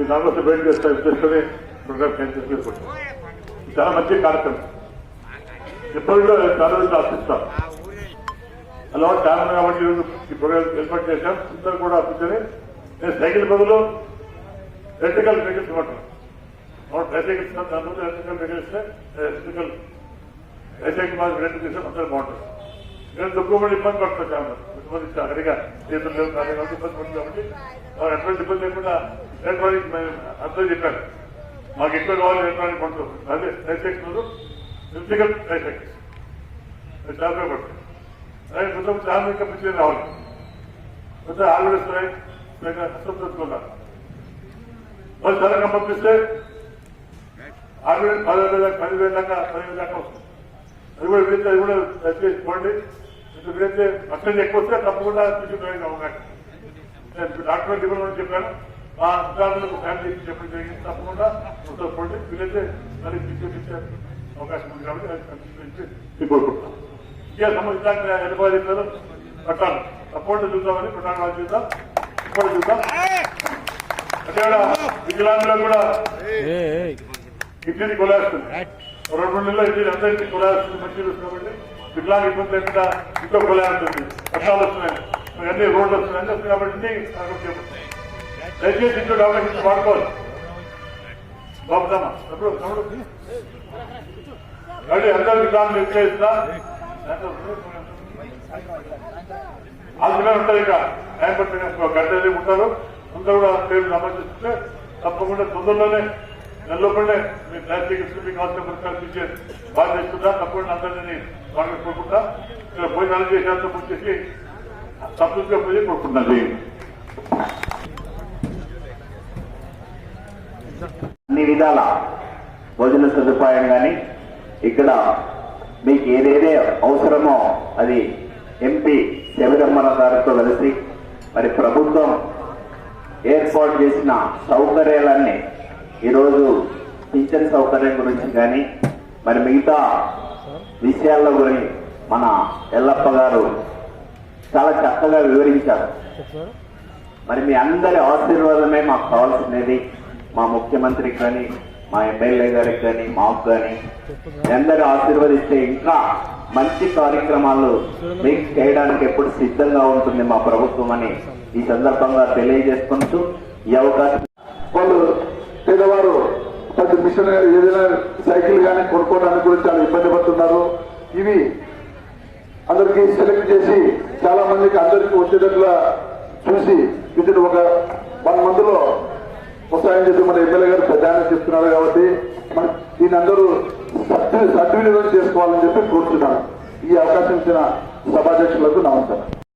మీ దాంట్లో సెపరేట్ చేస్తారు? చేసుకుని ప్రోగ్రామ్ క్యాన్సిల్ చేసుకుంటాం చాలా మంచి కార్యక్రమం. ఎప్పటిలో చాలా రోజులు ఆశిస్తాం. అలా చాలా కాబట్టి ఈ ప్రోగ్రామ్ ఏర్పాటు చేశాం. అందరూ కూడా ఆశించని నేను సైకిల్ బదులు ఎలక్ట్రికల్ వెహికల్స్ ఇవ్వటం ట్రైసైకిల్ ఇస్తాను దాని బదులు ఎలక్ట్రికల్ వెహికల్ ఇస్తే ఎలక్ట్రికల్ ట్రైసైకిల్ మాకు రెండు తీసాం అందరూ బాగుంటుంది నేను దుఃఖపడి ఇబ్బంది పడుతున్నాను చాలా మంది. కొంతమంది సరిగా చేతులు లేవు కాదు ఇబ్బంది పడుతుంది కాబట్టి ఎటువంటి ఇబ్బంది లేకుండా ఎలక్ట్రానిక్ మేము అర్థం చెప్పాను. మాకు ఎక్కువ కావాలి ఎలక్ట్రానిక్ పంటలు అదే ట్రైసైకిల్ ఫిజికల్ ట్రైసైకిల్స్ చాలా పడుతుంది. అదే కొంచెం చాలా ఇంకా పిచ్చి రావాలి. కొంచెం ఆలు వస్తాయి. అసంతృప్తున్నారు మరి సరగా పంపిస్తే ఆరు వేలు పదివేల దాకా పదివేల దాకా పదివేల దాకా వస్తుంది. అది కూడా వీళ్ళు అది కూడా దయచేసి పోండి ఇంకా వీలైతే అర్థం ఎక్కువ వస్తే తప్పకుండా తీసుకునే అవకాశం. డాక్టర్ ఇవ్వమని చెప్పాను. ఆ అధికారులకు ఫ్యామిలీ చెప్పడం జరిగింది. తప్పకుండా ఉత్తరపడి వీలైతే మరి తీసుకొచ్చే అవకాశం ఉంది కాబట్టి అది ఇదే చేసి కోరుకుంటున్నాను. ఇంకే సంబంధించిన ఎనభై చెప్పారు పట్టాను తప్పకుండా చూద్దామని పట్టాను చూద్దాం. ఇప్పుడు చూద్దాం. అంటే కూడా కూడా ఇడ్లీని కొలేస్తుంది. రెండు మూడు నెలలు ఇది అందరికీ కొలేస్తుంది. మంచి కాబట్టి వికలాంగ ఇబ్బంది లేకుండా ఇంట్లో కొలేస్తుంది. పట్టాలు వస్తున్నాయి. అన్ని రోడ్లు వస్తున్నాయి. కాబట్టి అన్ని దయచేసి ఇంట్లో డెవలప్మెంట్ వాడుకోవాలి. బాబుదమ్మా తప్పుడు తమ్ముడు కాబట్టి అందరూ వికలాంగులు అందులో ఉంటారు ఇక టైం పట్టిన ఒక ఉంటారు. అందరూ కూడా పేరు నమోదిస్తే తప్పకుండా తొందరలోనే నెలలోపలే మీ ప్లాస్టిక్ ఇస్తూ మీకు అవసరం పురస్కారం ఇచ్చే బాధ్యత ఇస్తుందా తప్పకుండా అందరినీ బాగా కోరుకుంటా ఇక్కడ భోజనాలు చేసేంత వచ్చేసి సంతృప్తిగా పోయి కోరుకుంటున్నది అన్ని విధాల భోజన సదుపాయం కానీ ఇక్కడ మీకు ఏదేదే అవసరమో అది ఎంపీ శబరిమల గారితో కలిసి మరి ప్రభుత్వం ఏర్పాటు చేసిన సౌకర్యాలన్నీ ఈరోజు పింఛన్ సౌకర్యం గురించి కానీ మరి మిగతా విషయాల్లో గురించి మన ఎల్లప్ప గారు చాలా చక్కగా వివరించారు. మరి మీ అందరి ఆశీర్వాదమే మాకు కావాల్సినది. మా ముఖ్యమంత్రికి కానీ మా ఎమ్మెల్యే గారికి కానీ మాకు కానీ మీ అందరూ ఆశీర్వదిస్తే ఇంకా మంచి కార్యక్రమాలు మీకు చేయడానికి ఎప్పుడు సిద్ధంగా ఉంటుంది మా ప్రభుత్వం అని ఈ సందర్భంగా తెలియజేసుకుంటూ ఈ అవకాశం వాళ్ళు పేదవారు ప్రతి మిషన్ ఏదైనా సైకిల్ కానీ కొనుక్కోవడానికి కూడా చాలా ఇబ్బంది పడుతున్నారు. ఇవి అందరికీ సెలెక్ట్ చేసి చాలా మందికి అందరికీ వచ్చేటట్లా చూసి ఇతను ఒక వన్ మంత్ లో చేసి మన ఎమ్మెల్యే గారు ప్రధానం చెప్తున్నారు కాబట్టి మన దీని అందరూ సద్వినియోగం చేసుకోవాలని చెప్పి కోరుతున్నాను ఈ అవకాశం ఇచ్చిన సభాధ్యక్షులకు నమస్కారం.